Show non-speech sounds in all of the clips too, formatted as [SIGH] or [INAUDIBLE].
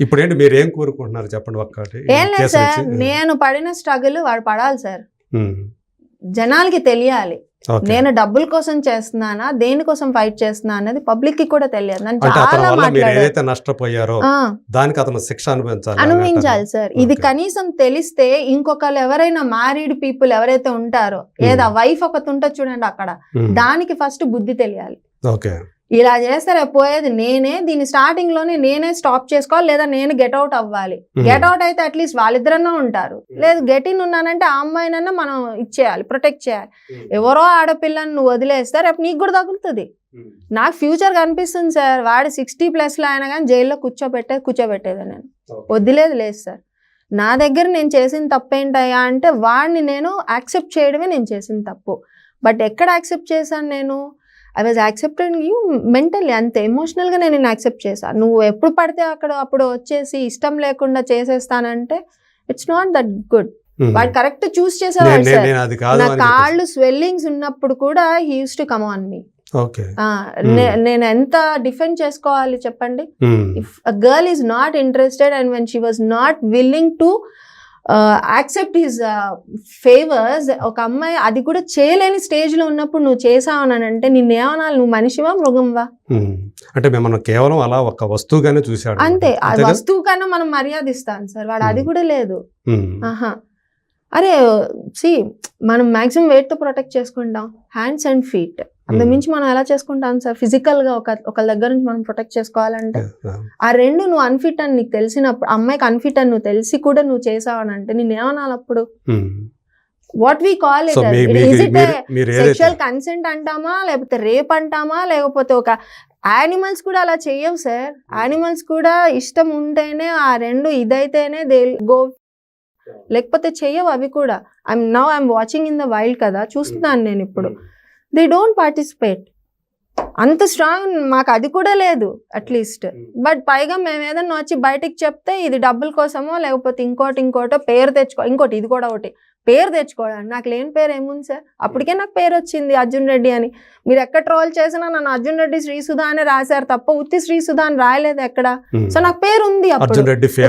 ఇప్పుడు ఏంటి మీరు ఏం కోరుకుంటున్నారు చెప్పండి ఒక్కటి? ఏం లేదు సార్. నేను పడిన స్ట్రగుల్ వాడు పడాలి సార్. జనాలకి తెలియాలి. నేను డబ్బుల కోసం చేస్తున్నానా దేనికోసం ఫైట్ చేస్తున్నా అన్నది పబ్లిక్కి కూడా తెలియదు ఏదైతే నష్టపోయారో దానికి అతను శిక్ష అనుభవించాలి అని అనుభవించాలి సార్. ఇది. కనీసం తెలిస్తే ఇంకొకరు ఎవరైనా మ్యారీడ్ పీపుల్ ఎవరైతే ఉంటారో ఏదా వైఫ్ ఒకటి ఉంటుంది చూడండి అక్కడ దానికి ఫస్ట్ బుద్ధి తెలియాలి. ఓకే. ఇలా చేస్తే పోయేది నేనే దీని స్టార్టింగ్లోనే నేనే స్టాప్ చేసుకోవాలి లేదా నేను గెట్ అవుట్ అవ్వాలి. గెట్ అవుట్ అయితే అట్లీస్ట్ వాళ్ళిద్దరన్నా ఉంటారు. లేదు గెట్ ఇన్ ఉన్నానంటే ఆ అమ్మాయినన్నా మనం ఇచ్చేయాలి ప్రొటెక్ట్ చేయాలి. ఎవరో ఆడపిల్లని నువ్వు వదిలేస్తే రేపు నీకు కూడా తగులుతుంది. నాకు ఫ్యూచర్ కనిపిస్తుంది సార్. వాడు సిక్స్టీ ప్లస్లో అయినా కానీ జైల్లో కూర్చోబెట్టేది కూర్చోబెట్టేది నేను. వదిలేదు లేదు సార్. నా దగ్గర నేను చేసిన తప్పేంటయ్యా అంటే వాడిని నేను యాక్సెప్ట్ చేయడమే నేను చేసిన తప్పు. బట్ ఎక్కడ యాక్సెప్ట్ చేశాను నేను? I was accepted you mentally అంతే. ఎమోషనల్గా నేను నేను యాక్సెప్ట్ చేశాను నువ్వు ఎప్పుడు పడితే అక్కడ అప్పుడు వచ్చేసి ఇష్టం లేకుండా చేసేస్తానంటే ఇట్స్ నాట్ దట్ గుడ్. వాడు కరెక్ట్ చూస్ చేసేవాడు సార్. నా. కాళ్ళు స్వెల్లింగ్స్ ఉన్నప్పుడు కూడా he use to come on me నేను ఎంత డిఫెండ్ చేసుకోవాలి చెప్పండి? If a girl is not interested and when she was not willing to accept his favours ఒక అమ్మాయి అది కూడా చేయలేని స్టేజ్లో ఉన్నప్పుడు నువ్వు చేసావు అని అంటే నిన్నేమనాలి నువ్వు మనిషివా మృగంవా. అంటే మిమ్మల్ని కేవలం అలా ఒక వస్తువుగానే చూశాడు అంతే. ఆ? వస్తువు కన్నా మనం మర్యాద ఇస్తాం సార్. వాడు అది. కూడా లేదు. ఆహా. అరే సి మనం మాక్సిమం వెయిట్తో ప్రొటెక్ట్ చేసుకుంటాం. హ్యాండ్స్ అండ్ ఫీట్ అంతకు మించి మనం ఎలా చేసుకుంటాం సార్? ఫిజికల్గా ఒక ఒకళ్ళ దగ్గర నుంచి మనం ప్రొటెక్ట్ చేసుకోవాలంటే ఆ రెండు నువ్వు అన్ఫిట్ అని నీకు తెలిసినప్పుడు అమ్మాయికి అన్ఫిట్ అని నువ్వు తెలిసి కూడా నువ్వు చేసావు అని అంటే నేను ఏమనాలి అప్పుడు. What we call it is it sexual consent అంటామా లేకపోతే రేప్ అంటామా లేకపోతే ఒక యానిమల్స్ కూడా అలా చెయ్యవు సార్. యానిమల్స్ కూడా ఇష్టం ఉంటేనే ఆ రెండు ఇదైతేనే దే గో లేకపోతే చెయ్యవు అవి కూడా. I'm now I'm watching in the wild కదా చూస్తున్నాను నేను ఇప్పుడు. దే డోంట్ పార్టిసిపేట్ అంత స్ట్రాంగ్ మాకు అది కూడా లేదు అట్లీస్ట్ బట్ పైగా మేము ఏదన్నా వచ్చి బయటికి చెప్తే ఇది డబ్బుల కోసమో లేకపోతే ఇంకోటి ఇంకోటో పేరు తెచ్చుకో ఇంకోటి ఇది కూడా ఒకటి. పేరు తెచ్చుకోవడానికి నాకు లేని పేరు ఏముంది సార్? అప్పటికే నాకు పేరు వచ్చింది అర్జున్ రెడ్డి అని. మీరు ఎక్కడ ట్రోల్ చేసినా నన్ను అర్జున్ రెడ్డి శ్రీసుధా అని రాశారు తప్ప ఉత్తి శ్రీసుధా అని రాయలేదు ఎక్కడ. సో నాకు పేరు ఉంది అప్పుడు.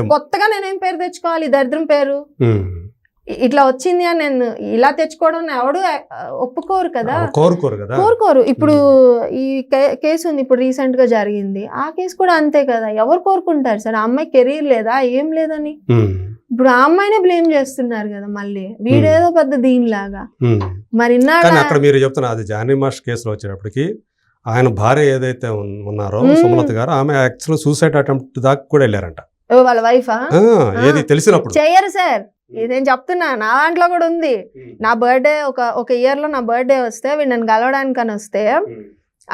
కొత్తగా నేనేం పేరు తెచ్చుకోవాలి? దరిద్రం పేరు. ఇ- ఇట్లా వచ్చింది అని నేను ఇలా తెచ్చుకోవడం ఎవడు ఒప్పుకోరు కదా. కోరుకోరు కదా. కోరుకోరు. ఇప్పుడు ఈ కేసు ఉంది ఇప్పుడు రీసెంట్గా జరిగింది. ఆ కేసు కూడా అంతే కదా. ఎవరు కోరుకుంటారు? సార్ ఆ అమ్మాయి కెరీర్ లేదా? ఏం లేదని. ఇప్పుడు ఆ అమ్మాయినే బ్లేమ్ చేస్తున్నారు కదా మళ్ళీ. వీడేదో పెద్ద దీనిలాగా. మరి అక్కడ మీరు చెప్తున్న అది జానీ మాస్ కేసులో వచ్చేటప్పటికి ఆయన భార్య ఏదైతే ఉన్- ఉన్నారో. సుమలత గారు ఆమె యాక్చువల్ సూసైడ్ అటెంప్ట్ దాకా కూడా వెళ్ళారంట. వాళ్ళ వైఫా ఆ, ఏది తెలిసినప్పుడు. చెయ్యరు సార్ ఇది నేను చెప్తున్నా నా దాంట్లో కూడా ఉంది. నా బర్త్డే ఒక ఒక ఇయర్లో నా బర్త్డే వస్తే వీడు నన్ను కలవడానికి అని వస్తే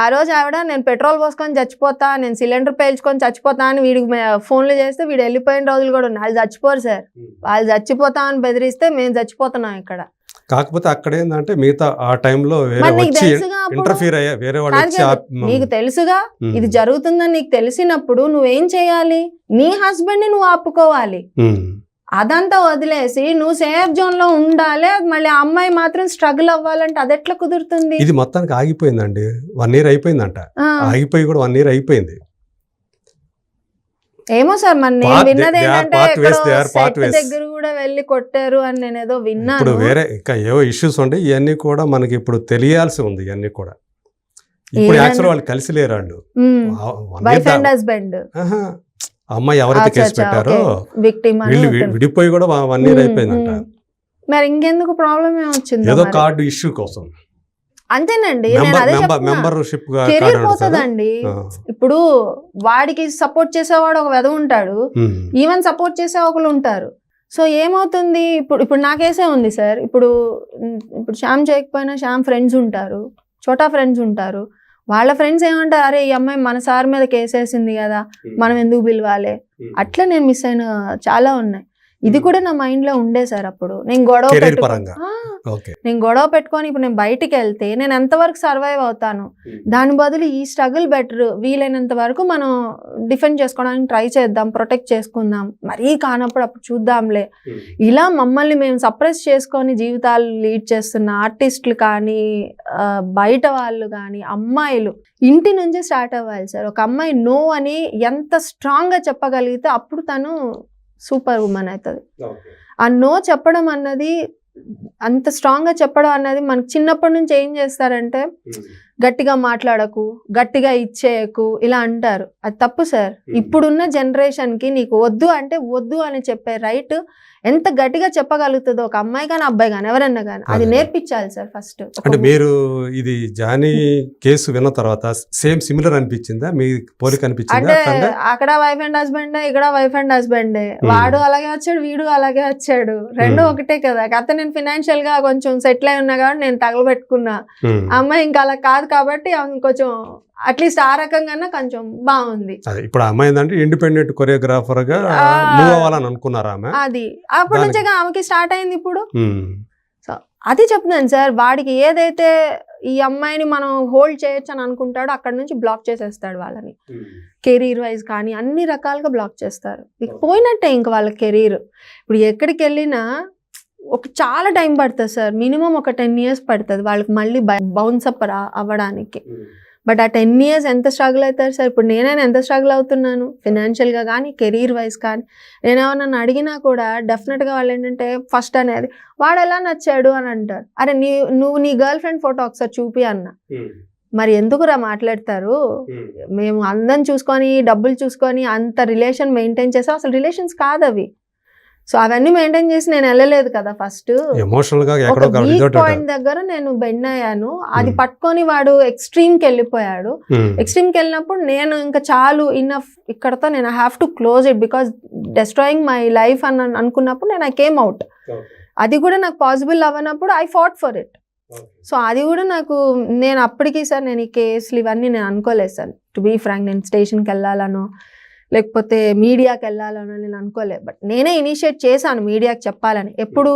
ఆ రోజు ఆవిడ నేను పెట్రోల్ పోసుకొని చచ్చిపోతా నేను సిలిండర్ పేల్చుకొని చచ్చిపోతా అని వీడికి ఫోన్లు చేస్తే వీడు వెళ్ళిపోయిన రోజులు కూడా ఉన్నాయి. వాళ్ళు చచ్చిపోరు సార్. వాళ్ళు చచ్చిపోతా అని బెదిరిస్తే మేము చచ్చిపోతున్నాం ఇక్కడ. కాకపోతే అక్కడ ఏంటంటే మిగతా ఆ టైంలో నీకు తెలుసుగా ఇంటర్ఫీర్ అయ్యా వేరే వాళ్ళు నీకు. ఇది జరుగుతుందని నీకు తెలిసినప్పుడు నువ్వేం చేయాలి? నీ హస్బెండ్ని నువ్వు ఆపుకోవాలి. అదంతా వదిలేసి నువ్వు సేఫ్ జోన్లో ఉండాలి మళ్ళీ అమ్మాయి మాత్రం స్ట్రగుల్ అవ్వాలంటే అది ఎట్లా కుదురుతుంది? ఇది మొత్తానికి ఆగిపోయిందండి. వన్ ఇయర్ అయిపోయిందంట. ఆగిపోయి కూడా వన్ ఇయర్ అయిపోయింది. ఏమో సార్ మరి నేను విన్నది ఏంటంటే. దగ్గర కూడా వెళ్ళి కొట్టారు అని నేను ఏదో ఇప్పుడు విన్నాను వేరే ఇంకా ఏవో ఇష్యూస్ ఉండే ఇవన్నీ కూడా మనకి ఇప్పుడు తెలియాల్సి ఉంది ఇవన్నీ కూడా. ఇప్పుడు యాక్చువల్ వాళ్ళు కలిసి లేరు వాళ్ళు. హస్బెండ్. అమ్మాయి ఎవరైతే కేసు పెట్టారో వీళ్ళు. విడిపోయి కూడా వన్ ఇయర్ అయిపోయిందంట. మరి ఇంకెందుకు ప్రాబ్లం ఏమొచ్చింది ఏదో కార్డు ఇష్యూ కోసం. అంతేనండి నేను అదే. మెంబర్షిప్ కెరీర్ పోతుందండి. ఇప్పుడు వాడికి సపోర్ట్ చేసేవాడు ఒక వెధ ఉంటాడు. ఈవెన్ సపోర్ట్ చేసే ఒకరు ఉంటారు. సో ఏమవుతుంది? ఇప్పుడు ఇప్పుడు నా కేసే ఉంది సార్. ఇప్పుడు ఇప్పుడు శ్యామ్ చేయకపోయినా శ్యామ్ ఫ్రెండ్స్ ఉంటారు. చోటా ఫ్రెండ్స్ ఉంటారు. వాళ్ళ ఫ్రెండ్స్ ఏమంటారు అరే ఈ అమ్మాయి మన సార్ మీద కేసేసింది కదా మనం ఎందుకు పిలవాలి? అట్లా నేను మిస్ అయిన చాలా ఉన్నాయి. ఇది Hmm. కూడా నా మైండ్లో ఉండే సార్ అప్పుడు. నేను గొడవ నేను గొడవ పెట్టుకొని ఇప్పుడు నేను బయటికి వెళ్తే నేను ఎంతవరకు సర్వైవ్ అవుతాను? దాని బదులు ఈ స్ట్రగుల్ బెటర్ వీలైనంత వరకు మనం డిఫెండ్ చేసుకోవడానికి ట్రై చేద్దాం ప్రొటెక్ట్ చేసుకుందాం. మరీ కానప్పుడు అప్పుడు చూద్దాంలే. ఇలా మమ్మల్ని మేము సప్రెస్ చేసుకొని జీవితాలు లీడ్ చేస్తున్న ఆర్టిస్టులు కానీ బయట వాళ్ళు కానీ అమ్మాయిలు ఇంటి నుంచే స్టార్ట్ అవ్వాలి సార్. ఒక అమ్మాయి నో అని ఎంత స్ట్రాంగ్గా చెప్పగలిగితే అప్పుడు తను సూపర్ ఉమెన్ అవుతుంది. ఆ నో చెప్పడం అన్నది అంత స్ట్రాంగ్గా చెప్పడం అన్నది మనకు చిన్నప్పటి నుంచి ఏం చేస్తారంటే గట్టిగా మాట్లాడకు గట్టిగా ఇచ్చేయకు ఇలా అంటారు. అది తప్పు సార్. ఇప్పుడున్న జనరేషన్కి నీకు వద్దు అంటే వద్దు అని చెప్పే రైట్ ఎంత గట్టిగా చెప్పగలుగుతుందో ఒక అమ్మాయి కానీ అబ్బాయి కానీ ఎవరన్నా కానీ అది. నేర్పించాలి సార్ ఫస్ట్ అంటే మీరు ఇది జానీ కేసు విన్న తర్వాత సేమ్ సిమిలర్ అనిపించిందా? మీ పోలిక అనిపించిందా అక్కడ వైఫ్ అండ్ హస్బెండ్ ఇక్కడ వైఫ్ అండ్ హస్బెండ్ వాడు అలాగే వచ్చాడు వీడు అలాగే వచ్చాడు. రెండు. ఒకటే కదా. కాకపోతే నేను ఫినాన్షియల్గా కొంచెం సెటిల్ అయి ఉన్నా కాబట్టి నేను తగలబెట్టుకున్నా. అమ్మాయి ఇంకా అలా కాదు కాబట్టి కొంచెం అట్లీస్ట్ ఆ రకంగా కొంచెం బాగుంది. ఇప్పుడు ఆ అమ్మాయి ఏంటంటే ఇండిపెండెంట్ కొరియోగ్రాఫర్గా. మూవ్ అవ్వాలని అనుకున్నారా ఆమె? అది. అప్పటి నుంచే ఆమెకి స్టార్ట్ అయింది ఇప్పుడు. ఉమ్. అది చెప్తున్నాను సార్ వాడికి ఏదైతే ఈ అమ్మాయిని మనం హోల్డ్ చేయొచ్చు అని అనుకుంటాడో అక్కడ నుంచి బ్లాక్ చేసేస్తాడు వాళ్ళని. కెరీర్ వైజ్ కానీ అన్ని రకాలుగా బ్లాక్ చేస్తారు. ఇక పోయినట్టే ఇంక వాళ్ళ కెరీర్. ఇప్పుడు ఎక్కడికి వెళ్ళినా ఒక చాలా టైం పడుతుంది సార్. మినిమం ఒక టెన్ ఇయర్స్ పడుతుంది వాళ్ళకి మళ్ళీ బౌన్స్ అప్ అవ్వడానికి. బట్ ఆ టెన్ ఇయర్స్ ఎంత స్ట్రగుల్ అవుతారు సార్? ఇప్పుడు నేనైనా ఎంత స్ట్రగుల్ అవుతున్నాను? ఫినాన్షియల్గా కానీ కెరీర్ వైజ్ కానీ. నేను ఏమన్నా అడిగినా కూడా డెఫినెట్గా వాళ్ళు ఏంటంటే ఫస్ట్ అనేది వాడు ఎలా నచ్చాడు? అని అంటారు. అరే నీ నువ్వు నీ గర్ల్ ఫ్రెండ్ ఫోటో ఒకసారి చూపి అన్న. మరి ఎందుకురా మాట్లాడతారు? మేము అందం చూసుకొని డబ్బులు చూసుకొని అంత రిలేషన్ మెయింటైన్ చేసాం. అసలు రిలేషన్స్ కాదు అవి సో అవన్నీ మెయింటైన్ చేసి నేను వెళ్ళలేదు కదా ఫస్ట్ వీక్ పాయింట్ దగ్గర నేను బెండ్ అయ్యాను. అది Hmm. పట్టుకొని వాడు ఎక్స్ట్రీమ్కి వెళ్ళిపోయాడు. ఎక్స్ట్రీమ్కి వెళ్ళినప్పుడు నేను ఇంకా చాలు ఇన్నఫ్ ఇక్కడతో నేను I have to close it because destroying my life అని అన్- అనుకున్నప్పుడు నేను ఐ కేమ్ అవుట్ అది కూడా నాకు possible అవ్వనప్పుడు I fought for it so అది కూడా నాకు నేను అప్పటికి సార్ నేను ఈ కేసులు ఇవన్నీ నేను అనుకోలేదు సార్ టు బీ ఫ్రాంక్ నేను స్టేషన్కి వెళ్ళాలనో లేకపోతే మీడియాకి వెళ్ళాలని నేను అనుకోలేదు బట్ నేనే ఇనిషియేట్ చేశాను మీడియాకి చెప్పాలని. ఎప్పుడు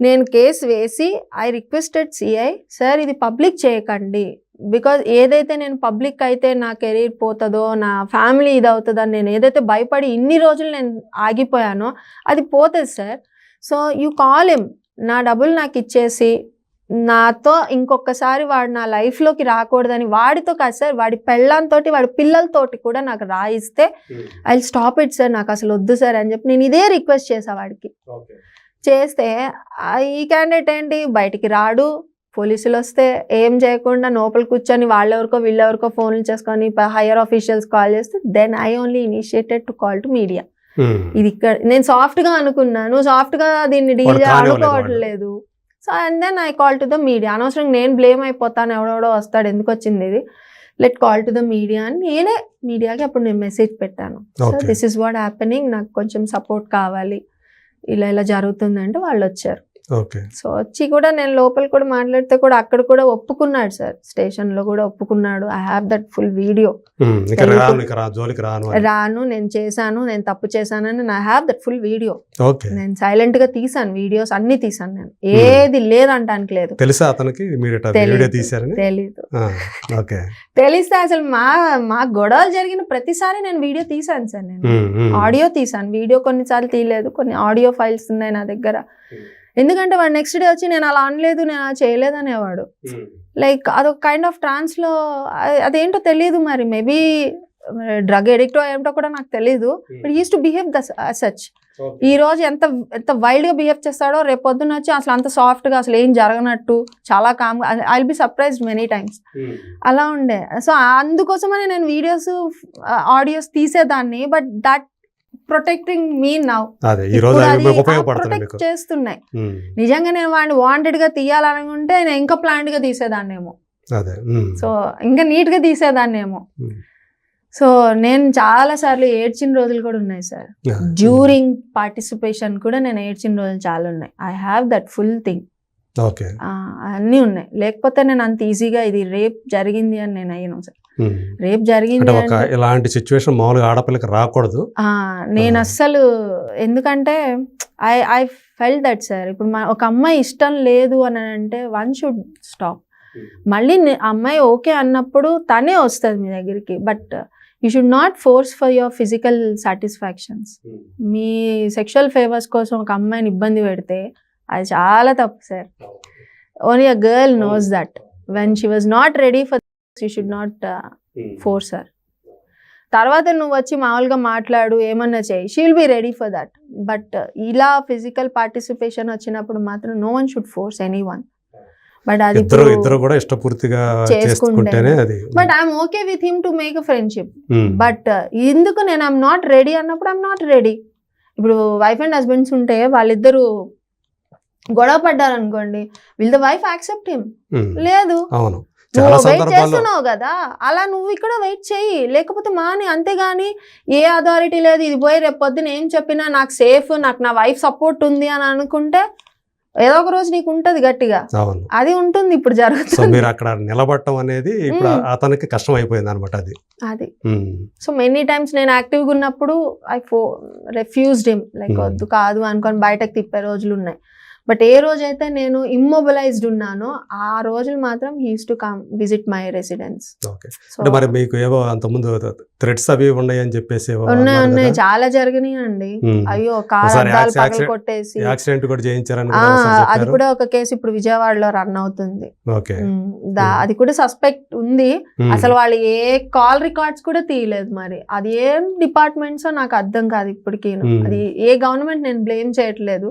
నేను కేసు వేసి ఐ రిక్వెస్టెడ్ సిఐ సార్ ఇది పబ్లిక్ చేయకండి. బికాజ్ ఏదైతే నేను పబ్లిక్ అయితే నా కెరీర్ పోతుందో నా ఫ్యామిలీ ఇది అవుతుందో నేను ఏదైతే భయపడి ఇన్ని రోజులు నేను ఆగిపోయానో అది పోతుంది sir so you call him నా డబ్బులు నాకు ఇచ్చేసి నాతో ఇంకొకసారి వాడు నా లైఫ్లోకి రాకూడదని వాడితో కాదు సార్ వాడి పెళ్ళంతోటి వాడి పిల్లలతోటి కూడా నాకు రాయిస్తే ఐ స్టాప్ ఇట్ సార్ నాకు అసలు వద్దు సార్ అని చెప్పి నేను ఇదే రిక్వెస్ట్ చేసా వాడికి. చేస్తే ఈ క్యాండిడేట్ ఏంటి? బయటికి రాడు పోలీసులు వస్తే ఏం చేయకుండా లోపల కూర్చొని వాళ్ళెవరికో వీళ్ళెవరికో ఫోన్లు చేసుకొని హైయర్ ఆఫీషియల్స్ కాల్ చేస్తే then I only initiated to call to media. Um. ఇది ఇక్కడ నేను సాఫ్ట్గా అనుకున్నాను. సాఫ్ట్గా దీన్ని డీల్ అనుకోవట్లేదు so and then I call to the media అనవసరం నేను బ్లేమ్ అయిపోతాను ఎవడెవడో వస్తాడు ఎందుకు వచ్చింది ఇది? Let call to the media అని నేనే మీడియాకి అప్పుడు నేను మెసేజ్ పెట్టాను. So. This is what happening నాకు కొంచెం సపోర్ట్ కావాలి. ఇలా ఇలా జరుగుతుందంటే వాళ్ళు వచ్చారు. సో వచ్చి కూడా నేను లోపల కూడా మాట్లాడితే కూడా అక్కడ కూడా ఒప్పుకున్నాడు సార్. స్టేషన్లో కూడా ఒప్పుకున్నాడు. I have that full video. రాను అని. నేను చేశాను నేను తప్పు చేశానని I have that full video నేను సైలెంట్గా తీసాను వీడియోస్ అన్ని తీసాను నేను. ఏది లేదంటానికి లేదు. తెలుసా అతనికి? తెలీదు. తెలిస్తే అసలు మా మా గొడవలు జరిగిన ప్రతిసారి నేను వీడియో తీసాను సార్ నేను. ఆడియో తీసాను వీడియో కొన్నిసార్లు తీయలేదు. కొన్ని ఆడియో ఫైల్స్ ఉన్నాయి నా దగ్గర. ఎందుకంటే వాడు నెక్స్ట్ డే వచ్చి నేను అలా అనలేదు నేను అలా చేయలేదు అనేవాడు. లైక్ అదొక కైండ్ ఆఫ్ ట్రాన్స్లో అ- అదేంటో తెలియదు మరి. మేబీ డ్రగ్ ఎడిక్ట్ ఏంటో కూడా నాకు తెలియదు but use to behave the such. ఈ రోజు ఎంత ఎంత వైల్డ్గా బిహేవ్ చేస్తాడో రేపు పొద్దున్న వచ్చి అసలు అంత సాఫ్ట్గా అసలు ఏం జరగనట్టు చాలా calm I be surprised many times. అలా ఉండే. సో అందుకోసమనే నేను videos audios తీసేదాన్ని. But that protecting me now అదే ఈ రోజు అవి మీకు ఉపయోగపడుతున్నాయి మీకు. ప్రొటెక్ట్ చేస్తున్నాయి. నిజంగా నేను వాడిని వాంటెడ్గా తీయాలనుకుంటే నేను ఇంకా ప్లాంట్గా తీసేదాన్నేమో. సో ఇంకా నీట్గా తీసేదాన్నేమో. సో నేను చాలా సార్లు ఏడ్చిన రోజులు కూడా ఉన్నాయి సార్. డ్యూరింగ్ పార్టిసిపేషన్ కూడా నేను ఏడ్చిన రోజులు చాలా ఉన్నాయి. I have that full thing అన్నీ ఉన్నాయి. లేకపోతే నేను అంత ఈజీగా ఇది రేప్ జరిగింది అని నేను అయ్యాను సార్. రేప్ జరిగింది ఇలాంటి సిచ్యువేషన్ మామూలుగా ఆడపిల్లకి రాకూడదు. నేను. అస్సలు ఎందుకంటే I I fell that sir ఇప్పుడు ఒక అమ్మాయి ఇష్టం లేదు అని అంటే వన్ షుడ్ స్టాప్ మళ్ళీ అమ్మాయి ఓకే అన్నప్పుడు తనే వస్తుంది మీ దగ్గరికి. But you should not force for your physical satisfactions me sexual favours కోసం ఒక అమ్మాయిని ఇబ్బంది పెడితే అది చాలా తప్పు sir only a girl knows that when she was not ready for you should not force sir తర్వాత నువ్వు వచ్చి మామూలుగా మాట్లాడు ఏమన్నా చేయి. She'll be ready for that but ఇలా ఫిజికల్ పార్టిసిపేషన్ వచ్చినప్పుడు మాత్రం no one should force anyone but అది ఇద్దరు ఇద్దరు కూడా ఇష్టపూర్తిగా చేసుకుంటేనే. అది. But I'm okay with him to make a friendship. But ఎందుకు నేను ఐఎమ్ నాట్ రెడీ అన్నప్పుడు ఐఎమ్ నాట్ రెడీ ఇప్పుడు వైఫ్ అండ్ హస్బెండ్స్ ఉంటే వాళ్ళిద్దరు గొడవ పడ్డారు అనుకోండి will the wife accept him. లేదు. అవును. చాలా వెయిట్ చేస్తున్నావు కదా అలా నువ్వు ఇక్కడ వెయిట్ చెయ్యి. లేకపోతే మాని అంతేగాని ఏ అథారిటీ లేదు ఇది పోయి రేపు పొద్దున ఏం చెప్పినా నాకు సేఫ్ నాకు నా వైఫ్ సపోర్ట్ ఉంది అని అనుకుంటే ఏదో ఒక రోజు నీకు ఉంటది గట్టిగా. అది ఉంటుంది ఇప్పుడు జరుగుతుంది. మీరు అక్కడ నిలబడటం అనేది ఇప్పుడు. అతనికి కష్టం అయిపోయింది అనమాట అది. అది. సో మెనీ టైమ్స్ నేను యాక్టివ్గా ఉన్నప్పుడు ఐ ఫో రెఫ్యూజ్డ్ హిమ్ లైక్. వద్దు కాదు అనుకొని బయటకు తిప్పే రోజులు ఉన్నాయి. బట్ ఏ రోజైతే నేను ఇమ్మొబిలైజ్డ్ ఉన్నానో ఆ రోజులు మాత్రం he's to come visit my residence okay మరి మీకు ఏవో అంతకుముందు థ్రెడ్స్ అవి ఉన్నాయి అని చెప్పేసి ఉన్నాయి ఉన్నాయి? చాలా జరిగినాయి అండి. అయ్యో కార్ పగలు కొట్టేసి యాక్సిడెంట్ కూడా చేయించారని అది. కూడా ఒక కేసు ఇప్పుడు విజయవాడలో రన్ అవుతుంది ఓకే. అది కూడా సస్పెక్ట్ ఉంది. అసలు వాళ్ళు ఏ కాల్ రికార్డ్స్ కూడా తీయలేదు మరి అది ఏం డిపార్ట్మెంట్స్ నాకు అర్థం కాదు ఇప్పటికీ. అది ఏ గవర్నమెంట్ నేను బ్లేమ్ చేయట్లేదు.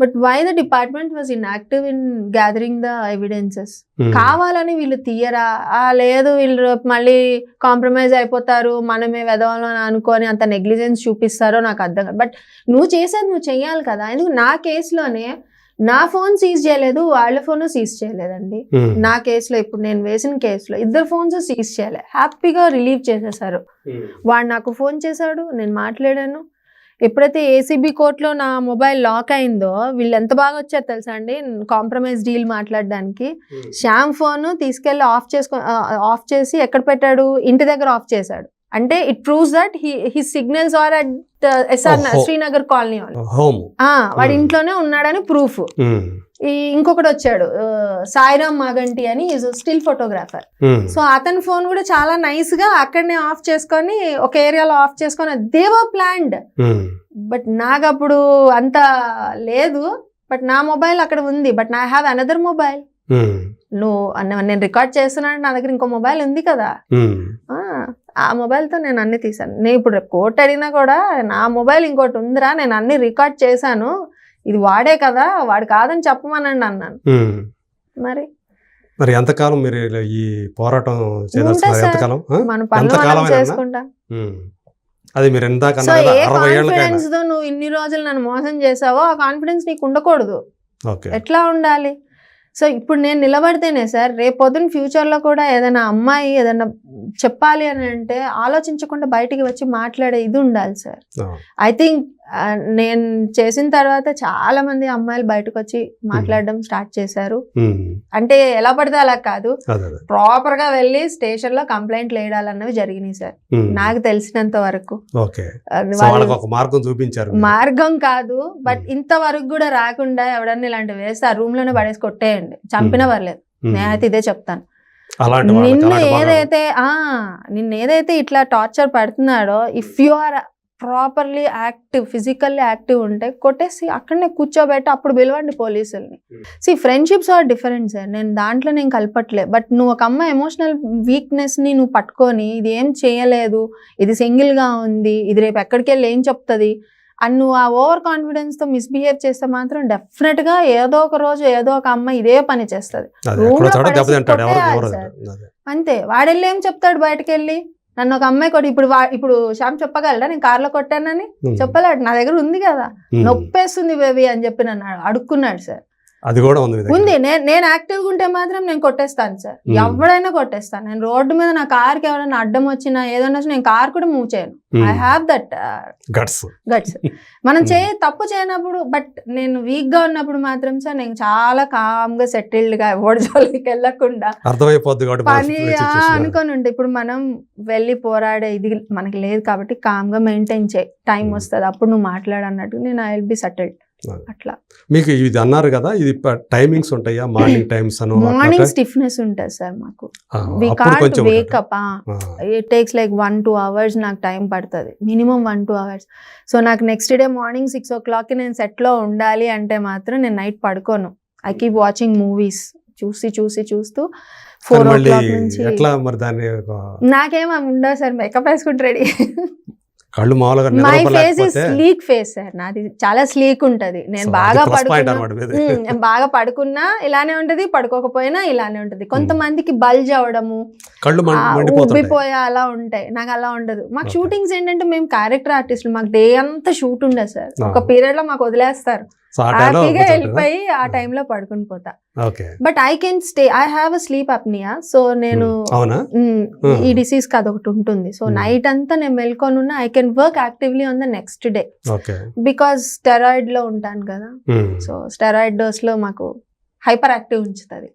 But why the department was inactive in gathering the evidences. Um. కావాలని వీళ్ళు తీయరా? ఆ లేదు వీళ్ళు మళ్ళీ కాంప్రమైజ్ అయిపోతారు మనమే వెదవాలని అని అనుకొని అంత నెగ్లిజెన్స్ చూపిస్తారో నాకు అర్థం కాదు. బట్ నువ్వు చేసేది నువ్వు చెయ్యాలి కదా. ఎందుకు నా కేసులోనే నా ఫోన్ సీజ్ చేయలేదు వాళ్ళ ఫోన్ సీజ్ చేయలేదండి. ఉమ్. నా కేసులో ఇప్పుడు నేను వేసిన కేసులో ఇద్దరు ఫోన్స్ సీజ్ చేయలే. హ్యాపీగా రిలీవ్ చేసేసారు. ఉమ్. వాడు నాకు ఫోన్ చేశాడు నేను మాట్లాడాను. ఎప్పుడైతే ఏసీబీ కోర్టులో నా మొబైల్ లాక్ అయిందో వీళ్ళు ఎంత బాగా వచ్చారు తెలుసా అండి? కాంప్రమైజ్ డీల్ మాట్లాడడానికి. ఉమ్. శ్యామ్ ఫోన్ తీసుకెళ్ళి ఆఫ్ చేసుకో ఆఫ్ చేసి ఎక్కడ పెట్టాడు? ఇంటి దగ్గర ఆఫ్ చేశాడు. అంటే it proves that he signals are at SR. Srinagar colony వాళ్ళు హోమ్ ఆ, వాడి Hmm. ఇంట్లోనే ఉన్నాడని ప్రూఫ్. ఈ ఇంకొకటి వచ్చాడు సాయిరామ్ మాగంటి అని ఈజ్ స్టిల్ ఫోటోగ్రాఫర్. సో అతని ఫోన్ కూడా చాలా నైస్గా అక్కడనే ఆఫ్ చేసుకొని ఒక ఏరియాలో ఆఫ్ చేసుకొని దేవో ప్లాండ్. బట్ నాకు అప్పుడు అంత లేదు బట్ నా మొబైల్ అక్కడ ఉంది బట్ నా హ్యావ్ అనదర్ మొబైల్. నువ్వు నేను రికార్డ్ చేస్తున్నాను నా దగ్గర ఇంకో మొబైల్ ఉంది కదా ఉమ్. ఆ, మొబైల్తో నేను అన్ని తీసాను నేను ఇప్పుడు రేపు కోర్టు అడిగినా కూడా నా మొబైల్ ఇంకోటి ఉందిరా నేను అన్ని రికార్డ్ చేశాను ఇది వాడే కదా వాడు కాదని చెప్పమనండి అన్నాను. మరి మరి ఎంతకాలం మీరు ఈ పోరాటం. ఎంతకాలం? మన పనులు? చేసుకుంటాం. అది మీరు నువ్వు ఇన్ని రోజులు నన్ను మోసం చేసావో ఆ కాన్ఫిడెన్స్ నీకు ఉండకూడదు ఎట్లా ఉండాలి సో ఇప్పుడు నేను నిలబడితేనే సార్ రేపు పొద్దున్న ఫ్యూచర్లో కూడా ఏదైనా అమ్మాయి ఏదైనా చెప్పాలి అని అంటే ఆలోచించకుండా బయటికి వచ్చి మాట్లాడే ఇది ఉండాలి సార్. ఐ థింక్ నేను చేసిన తర్వాత చాలా మంది అమ్మాయిలు బయటకు వచ్చి మాట్లాడడం స్టార్ట్ చేశారు. అంటే ఎలా పడితే అలా కాదు ప్రాపర్గా వెళ్ళి స్టేషన్లో కంప్లైంట్ వేయడాలన్నవి జరిగినాయి సార్. నాకు తెలిసినంత వరకు మార్గం చూపించారు మీరు. మార్గం కాదు బట్. ఇంతవరకు కూడా రాకుండా ఎవడన్నా ఇలాంటి వేస్తే ఆ రూమ్లోనే పడేసి కొట్టేయండి చంపిన. పర్లేదు. నేనైతే ఇదే చెప్తాను నిన్ను. ఏదైతే ఆ నిన్ను ఏదైతే ఇట్లా torture పడుతున్నాడో if you are properly active physically active ఉంటే కొట్టేసి అక్కడనే కూర్చోబెట్టి అప్పుడు పిలవండి పోలీసుల్ని. See friendships are different sir నేను దాంట్లో నేను కలపట్లే. బట్ నువ్వు ఒక అమ్మాయి ఎమోషనల్ వీక్నెస్ని నువ్వు పట్టుకొని ఇది ఏం చేయలేదు ఇది సింగిల్గా ఉంది ఇది రేపు ఎక్కడికి వెళ్ళి ఏం చెప్తుంది? అని నువ్వు ఆ ఓవర్ కాన్ఫిడెన్స్తో మిస్బిహేవ్ చేస్తే మాత్రం డెఫినెట్గా ఏదో ఒక రోజు ఏదో ఒక అమ్మాయి ఇదే పని చేస్తుంది. అంతే. వాడెళ్ళి ఏం చెప్తాడు బయటకు వెళ్ళి నన్ను ఒక అమ్మాయి కొట్టి ఇప్పుడు వా- ఇప్పుడు శ్యామ్ చెప్పగలడా నేను కార్లో కొట్టానని. చెప్పలేడు నా దగ్గర ఉంది కదా. నొప్పేస్తుంది బేబీ అని చెప్పి నన్ను అడుక్కున్నాడు సార్ అది కూడా ఉంది. ఉంది నేను నేను యాక్టివ్గా ఉంటే మాత్రం నేను కొట్టేస్తాను సార్. ఎవడైనా కొట్టేస్తాను నేను రోడ్డు మీద నా కార్కి ఎవరైనా అడ్డం వచ్చినా ఏదైనా నేను కార్ కూడా మూవ్ చేయను. I have that guts guts మనం Hmm. చే తప్పు చేయనప్పుడు బట్ నేను వీక్గా ఉన్నప్పుడు మాత్రం సార్ నేను చాలా కామ్గా సెటిల్డ్గా ఎవరి జోలికి వెళ్ళకుండా అర్థమైపోద్ది పని. అనుకొని ఉంటే ఇప్పుడు మనం వెళ్ళి పోరాడే ఇది మనకి లేదు కాబట్టి కామ్గా మెయింటైన్ చేయి టైం. వస్తుంది అప్పుడు నువ్వు మాట్లాడన్నట్టు నేను ఐ విల్ బి సెటిల్డ్. అట్లా. మీకు ఇది అన్నారు కదా ఇది టైమింగ్స్ ఉంటాయా? మార్నింగ్ టైమ్స్ అను మార్నింగ్? స్టిఫ్నెస్ ఉంటుంది సార్ మాకు. వి కాంట్ ఉంటుంది. ఆ, it takes like one two hours నాకు టైం పడుతుంది. Minimum one two hours so నాకు నెక్స్ట్ డే మార్నింగ్ సిక్స్ ఓ క్లాక్కి నేను సెట్లో ఉండాలి అంటే మాత్రం నేను నైట్ పడుకోను. ఐ కీప్ వాచింగ్ మూవీస్ చూసి చూసి చూస్తూ ఫోర్ ఓ క్లాక్ నుంచి నాకేం ఉండవు సార్? మేకప్ వేసుకుంటే రెడీ కళ్ళు మామూలుగా my face is sleek face sir నాది చాలా స్లీక్ ఉంటది. నేను బాగా పడుకున్నా బాగా పడుకున్నా ఇలానే ఉంటది పడుకోకపోయినా ఇలానే ఉంటది. కొంతమందికి బల్జ్ అవడము కళ్ళు ఉబ్బిపోయా అలా ఉంటాయి. నాకు అలా ఉండదు. మాకు. షూటింగ్స్ ఏంటంటే మేము క్యారెక్టర్ ఆర్టిస్టులు మాకు డే అంతా షూట్ ఉండదు సార్. ఒక పీరియడ్లో మాకు వదిలేస్తారు. హ్యాపీగా? వెళ్ళిపోయి ఆ Ah. టైంలో పడుకుని పోతా. But I can stay I have a sleep apnea so నేను ఉమ్, Ah. ఈ డిసీజ్కి అదొకటి ఉంటుంది. So Hmm. నైట్ అంతా నేను మేల్కొని ఉన్నా I can work actively on the next day because స్టెరాయిడ్లో ఉంటాను కదా. సో స్టెరాయిడ్ డోస్లో మాకు హైపర్ యాక్టివ్ ఉంచుతుంది.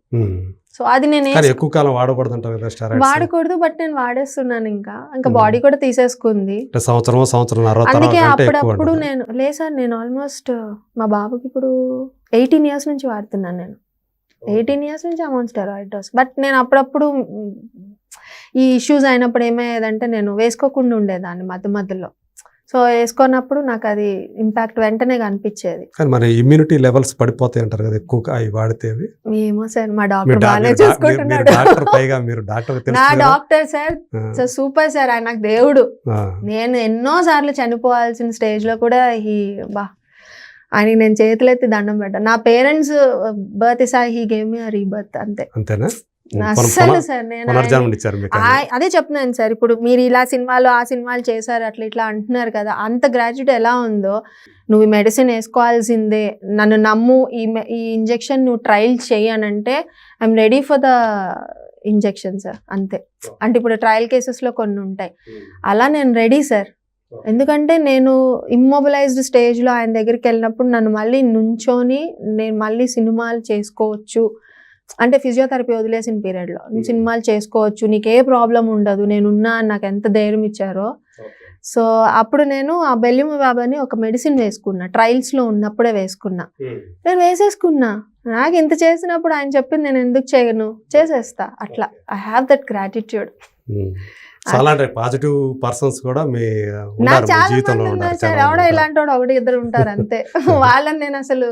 సో అది నేను ఎక్కువ కాలం వాడకూడదు వాడకూడదు బట్ నేను వాడేస్తున్నాను ఇంకా. ఇంకా. బాడీ కూడా తీసేసుకుంది. సంవత్సరం సంవత్సరం అందుకే అప్పుడప్పుడు. నేను లేదు సార్ నేను ఆల్మోస్ట్ మా బాబుకి ఇప్పుడు ఎయిటీన్ ఇయర్స్ నుంచి వాడుతున్నాను నేను. ఎయిటీన్ ఇయర్స్ నుంచి అమౌంట్ స్టెరాయిడ్ డోస్ బట్ నేను అప్పుడప్పుడు ఈ ఇష్యూస్ అయినప్పుడు ఏమయ్యేదంటే నేను వేసుకోకుండా ఉండేదాన్ని మధ్య మధ్యలో. సో వేసుకున్నప్పుడు నాకు అది ఇంపాక్ట్ వెంటనే కనిపించేది. కానీ మరి ఇమ్యూనిటీ లెవెల్స్ పడిపోతాయి అంటారు కదా ఎక్కువ అవి వాడితే ఏమో సార్ మా డాక్టర్ బాగానే చూసుకుంటున్నాడు. డాక్టర్ పైగా మీరు డాక్టర్ నా? డాక్టర్ సార్ ఆ, సో సూపర్ సార్ ఆయన నాకు దేవుడు. నేను ఎన్నో సార్లు చనిపోవాల్సిన స్టేజ్లో కూడా ఈ బా ఆయనకి నేను చేతులెత్తి దండం పెట్టాను నా parents birth sir he game me rebirth అంతే. అంతేనా? అస్సలు సార్ నేను అదే చెప్తున్నాను సార్. ఇప్పుడు మీరు ఇలా సినిమాలు ఆ సినిమాలు చేశారు అట్లా ఇట్లా అంటున్నారు కదా అంత గ్రాడ్యుయేట్ ఎలా ఉందో నువ్వు మెడిసిన్ వేసుకోవాల్సిందే నన్ను నమ్ము ఈ ఈ ఇంజెక్షన్ నువ్వు ట్రయల్ చెయ్యనంటే I'm ready for the injection sir అంతే. అంటే ఇప్పుడు ట్రయల్ కేసెస్లో కొన్ని ఉంటాయి. అలా నేను రెడీ సార్ ఎందుకంటే నేను ఇమ్మొబిలైజ్డ్ స్టేజ్లో ఆయన దగ్గరికి వెళ్ళినప్పుడు నన్ను మళ్ళీ నుంచొని నేను మళ్ళీ సినిమాలు చేసుకోవచ్చు అంటే ఫిజియోథెరపీ వదిలేసిన పీరియడ్లో నువ్వు సినిమాలు చేసుకోవచ్చు నీకు ఏ ప్రాబ్లం ఉండదు నేనున్నా అని నాకు ఎంత ధైర్యం ఇచ్చారో. సో అప్పుడు నేను ఆ బెల్లిమ బాబాని ఒక మెడిసిన్ వేసుకున్నా ట్రయల్స్లో ఉన్నప్పుడే వేసుకున్నా. నేను వేసేసుకున్నా. నాకు ఇంత చేసినప్పుడు ఆయన చెప్పింది నేను ఎందుకు చేయను? చేసేస్తా అట్లా. I have that gratitude positive persons కూడా మీ చాలా మంది ఉన్నారు సార్. ఎవడో ఇలాంటి వాడు ఒకటి ఇద్దరు ఉంటారు అంతే. [LAUGHS] వాళ్ళని నేను అసలు